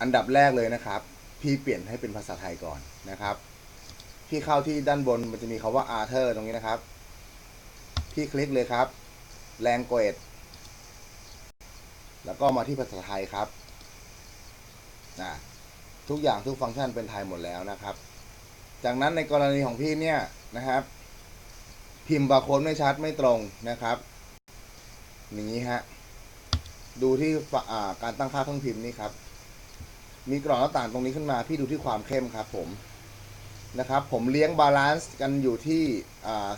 อันดับแรกเลยนะครับ พี่เปลี่ยนให้เป็นภาษาไทยก่อนนะครับ พี่เข้าที่ด้านบนมันจะมีคาว่า Arthur ตรงนี้นะครับ พี่คลิกเลยครับ Language แล้วก็มาที่ภาษาไทยครับนะทุกอย่างทุกฟังก์ชันเป็นไทยหมดแล้วนะครับ จากนั้นในกรณีของพี่เนี่ยนะครับ พิมพ์บาร์โค้ดไม่ชัดไม่ตรงนะครับอย่างนี้ฮะ ดูที่การตั้งค่าเครื่องพิมพ์นี่ครับ มีกรอบหน้าต่างตรงนี้ขึ้นมา พี่ดูที่ความเข้มครับผมนะครับ ผมเลี้ยงบาลานซ์กันอยู่ที่อ่า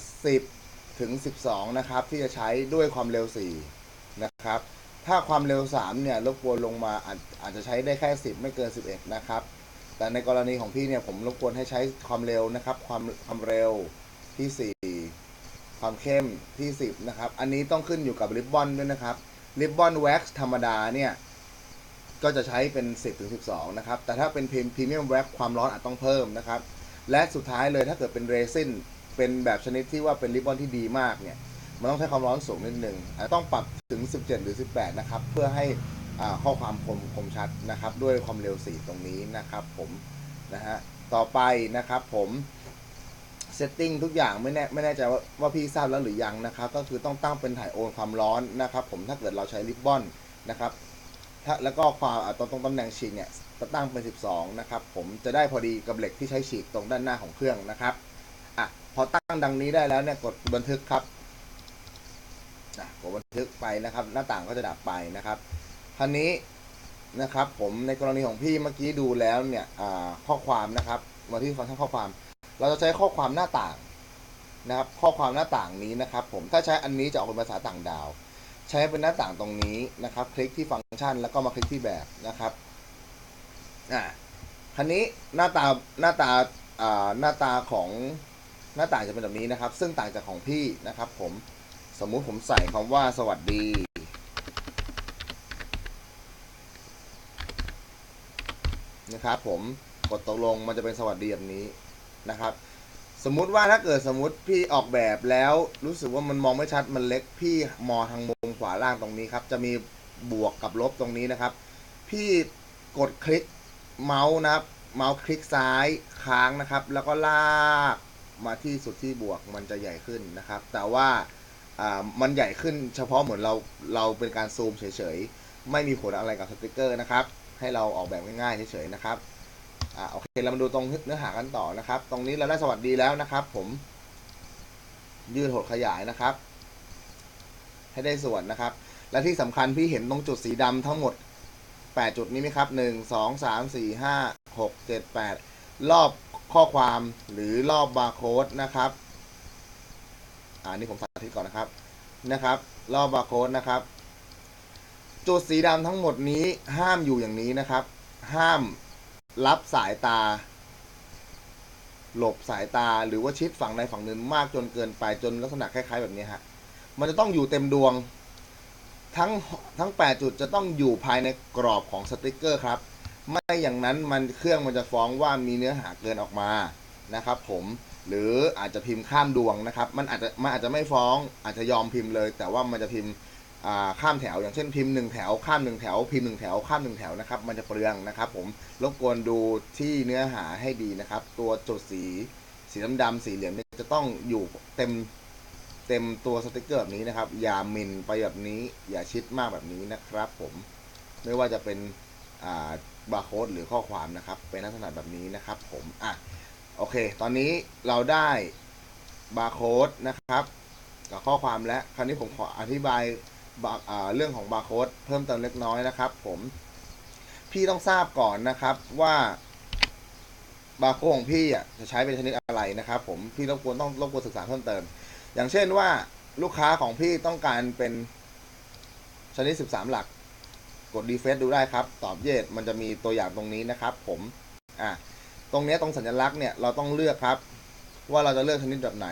10ถึง12นะครับ ที่จะใช้ด้วยความเร็ว4นะครับ ถ้าความเร็ว3เนี่ยรบกวนลงมาอาจอาจจะใช้ได้แค่10ไม่เกิน11นะครับ แต่ในกรณีของพี่เนี่ยผมรบกวนให้ใช้ความเร็วนะครับ ความความเร็วที่4ความเข้มที่10นะครับ อันนี้ต้องขึ้นอยู่กับริบบอนด้วยนะครับริบบอนแว็กซ์ธรรมดาเนี่ย ก็จะใช้เป็น 10ถึง12 นะครับ แต่ถ้าเป็นพรีเมียมแว็กความร้อนอาจต้องเพิ่มนะครับ และสุดท้ายเลยถ้าเกิดเป็นเรซินเป็นแบบชนิดที่ว่าเป็นริบบอนที่ดีมากเนี่ย มันต้องใช้ความร้อนสูงนิดนึงอาจจะต้องปรับถึง 17 หรือ 18 นะครับ เพื่อให้อ่าข้อความคมคมชัดนะครับ ด้วยความเร็ว4ตรงนี้นะครับผมนะฮะต่อไปนะครับผมเซตติ้งทุกอย่างไม่แน่ไม่แน่ใจว่าว่าพี่ทราบแล้วหรือยังนะครับ ก็คือต้องตั้งเป็นถ่ายโอนความร้อนนะครับ ผมถ้าเกิดเราใช้ริบบอนนะครับ ถ้าแล้วก็ความตรงตรงตำแหน่งฉีกเนี่ยจะตั้งเป็น 12 นะครับผมจะได้พอดีกับเหล็กที่ใช้ฉีกตรงด้านหน้าของเครื่องนะครับอะพอตั้งดังนี้ได้แล้วเนี่ยกดบันทึกครับนะกดบันทึกไปนะครับ หน้าต่างก็จะดับไปนะครับครานี้นะครับ ผมในกรณีของพี่เมื่อกี้ดูแล้วเนี่ยอ่าข้อความนะครับมาที่ฟังก์ชันข้อความ เราจะใช้ข้อความหน้าต่างนะครับ ข้อความหน้าต่างนี้นะครับ ผมถ้าใช้อันนี้จะออกเป็นภาษาต่างดาว ใช้เป็นหน้าต่างตรงนี้นะครับ คลิกที่ฟังก์ชันแล้วก็มาคลิกที่แบบนะครับอ่าคันนี้หน้าตาหน้าตาอ่าหน้าตาของหน้าต่างจะเป็นแบบนี้นะครับ ซึ่งต่างจากของพี่นะครับ ผมสมมุติผมใส่คำว่าสวัสดี นะครับผมกดตกลงมันจะเป็นสวัสดีแบบนี้นะครับ สมมุติว่าถ้าเกิดสมมุติพี่ออกแบบแล้วรู้สึกว่ามันมองไม่ชัดมันเล็กพี่มองทางมุมขวาล่างตรงนี้ครับ จะมีบวกกับลบตรงนี้นะครับ พี่กดคลิกเมาส์นะครับ เมาส์คลิกซ้ายค้างนะครับ แล้วก็ลากมาที่สุดที่บวกมันจะใหญ่ขึ้นนะครับ แต่ว่าอ่ามันใหญ่ขึ้นเฉพาะเหมือนเราเราเป็นการซูมเฉยๆ ไม่มีผลอะไรกับสติกเกอร์นะครับ ให้เราออกแบบง่ายๆเฉยๆนะครับ อ่าโอเคเรามาดูตรงเนื้อหากันต่อนะครับ ตรงนี้เราได้สวัสดีแล้วนะครับ ผมยืดหดขยายนะครับ ให้ได้ส่วนนะครับ และที่สำคัญพี่เห็นตรงจุดสีดำทั้งหมด 8 จุดนี้ไหมครับ 1 2 3 4 5 6 7 8 รอบข้อความหรือรอบบาร์โค้ดนะครับอ่านี่ผมสาธิตก่อนนะครับนะครับ รอบบาร์โค้ดนะครับ จุดสีดำทั้งหมดนี้ห้ามอยู่อย่างนี้นะครับ ห้าม รับสายตา หลบสายตาหรือว่าชิดฝั่งใดฝั่งหนึ่งมากจนเกินไปจนลักษณะคล้ายๆ แบบนี้ฮะ มันจะต้องอยู่เต็มดวง ทั้งทั้ง 8 จุดจะต้องอยู่ภายในกรอบของสติกเกอร์ครับ ไม่อย่างนั้นมันเครื่องมันจะฟ้องว่ามีเนื้อหาเกินออกมานะครับ ผมหรืออาจจะพิมพ์ข้ามดวงนะครับ มันอาจจะมันอาจจะไม่ฟ้องอาจจะยอมพิมพ์เลย แต่ว่ามันจะพิมพ์ ข้ามแถว อย่างเช่นพิมพ์หนึ่งแถวข้ามหนึ่งแถว พิมพ์หนึ่งแถวข้ามหนึ่งแถวนะครับมันจะเปลืองนะครับ ผมรบกวนดูที่เนื้อหาให้ดีนะครับ ตัวจุดสีสีดำดำสีเหลืองเนี่ยจะต้องอยู่เต็มเต็มตัวสติกเกอร์แบบนี้นะครับ อย่าหมินไปแบบนี้ อย่าชิดมากแบบนี้นะครับ ผมไม่ว่าจะเป็นบาร์โค้ดหรือข้อความนะครับ เป็นลักษณะแบบนี้นะครับ ผมอะโอเค ตอนนี้เราได้บาร์โค้ดนะครับ กับข้อความและคราวนี้ผมขออธิบาย เรื่องของบาร์โค้ดเพิ่มเติมเล็กน้อยนะครับ ผมพี่ต้องทราบก่อนนะครับว่าบาร์โค้ดของพี่อะจะใช้เป็นชนิดอะไรนะครับ ผมพี่รบกวนต้องรบกวนศึกษาเพิ่มเติม อย่างเช่นว่าลูกค้าของพี่ต้องการเป็นชนิด 13 หลัก กดดีเฟซดูได้ครับ ตอบเยสมันจะมีตัวอย่างตรงนี้นะครับ ผมอะตรงนี้ตรงสัญลักษณ์เนี่ยเราต้องเลือกครับ ว่าเราจะเลือกชนิดแบบไหน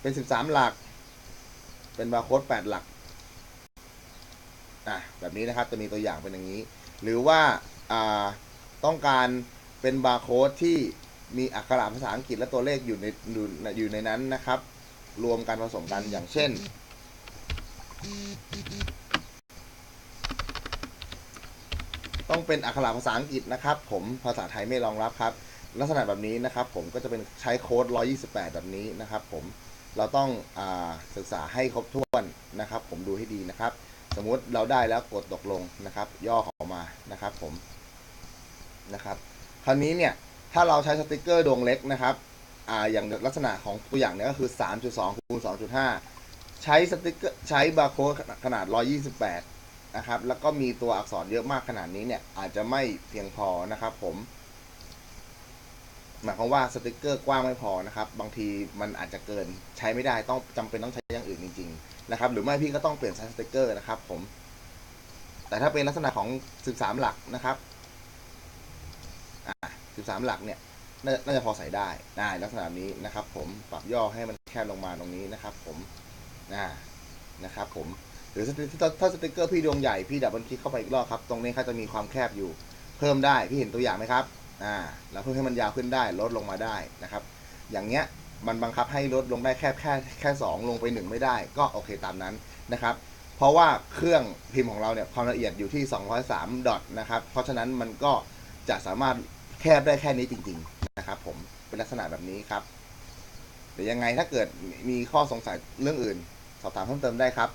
เป็น 13 หลัก เป็นบาร์โค้ด8หลัก อะแบบนี้นะครับจะมีตัวอย่างเป็นอย่างนี้ หรือว่าอ่าต้องการเป็นบาร์โค้ดที่มีอักขระภาษาอังกฤษและตัวเลขอยู่ในอยู่ในนั้นนะครับ รวมกันผสมกันอย่างเช่น ต้องเป็นอักขระภาษาอังกฤษนะครับ ผมภาษาไทยไม่รองรับครับ ลักษณะแบบนี้นะครับผมก็จะเป็นใช้โค้ด 128 แบบนี้นะครับ ผมเราต้องอศึกษาให้ครบถ้วนนะครับ ผมดูให้ดีนะครับ สมมุติเราได้แล้วกดตกลงนะครับ ย่อออกมานะครับผมนะครับคราวนี้เนี่ยถ้าเราใช้สติกเกอร์ดวงเล็กนะครับอ่าอย่างลักษณะของตัวอย่างเนี้ยก็คือ 3.2คูณ2.5 ใช้สติกเกอร์ใช้บาร์โค้ดขนาด 128 นะครับ แล้วก็มีตัวอักษรเยอะมากขนาดนี้เนี่ยอาจจะไม่เพียงพอนะครับผมหมายความว่าสติกเกอร์กว้างไม่พอนะครับ บางทีมันอาจจะเกินใช้ไม่ได้ต้องจำเป็นต้องใช้อย่างอื่น นะครับ หรือไม่พี่ก็ต้องเปลี่ยนไซส์สติกเกอร์นะครับผม แต่ถ้าเป็นลักษณะของ 13 หลักนะครับอ่า13 หลักเนี่ยน่าน่าจะพอใส่ได้ได้ลักษณะนี้นะครับ ผมปรับย่อให้มันแคบลงมาตรงนี้นะครับ ผมอ่านะครับผมหรือถ้าถ้าสติกเกอร์พี่ดวงใหญ่พี่ดับบิลคลิกเข้าไปอีกรอบครับ ตรงนี้เขาจะมีความแคบอยู่ เพิ่มได้พี่เห็นตัวอย่างไหมครับอ่าแล้วเพิ่มให้มันยาวขึ้นได้ลดลงมาได้นะครับ อย่างเงี้ย มันบังคับให้ลดลงได้แค่แค่แค่สองลงไปหนึ่งไม่ได้ก็โอเคตามนั้นนะครับ เพราะว่าเครื่องพิมพ์ของเราเนี่ยความละเอียดอยู่ที่ 203 ดอทนะครับ เพราะฉะนั้นมันก็จะสามารถแคบได้แค่นี้จริง ๆ นะครับ ผมเป็นลักษณะแบบนี้ครับหรือยังไงถ้าเกิดมีข้อสงสัยเรื่องอื่น สอบถามเพิ่มเติมได้ครับ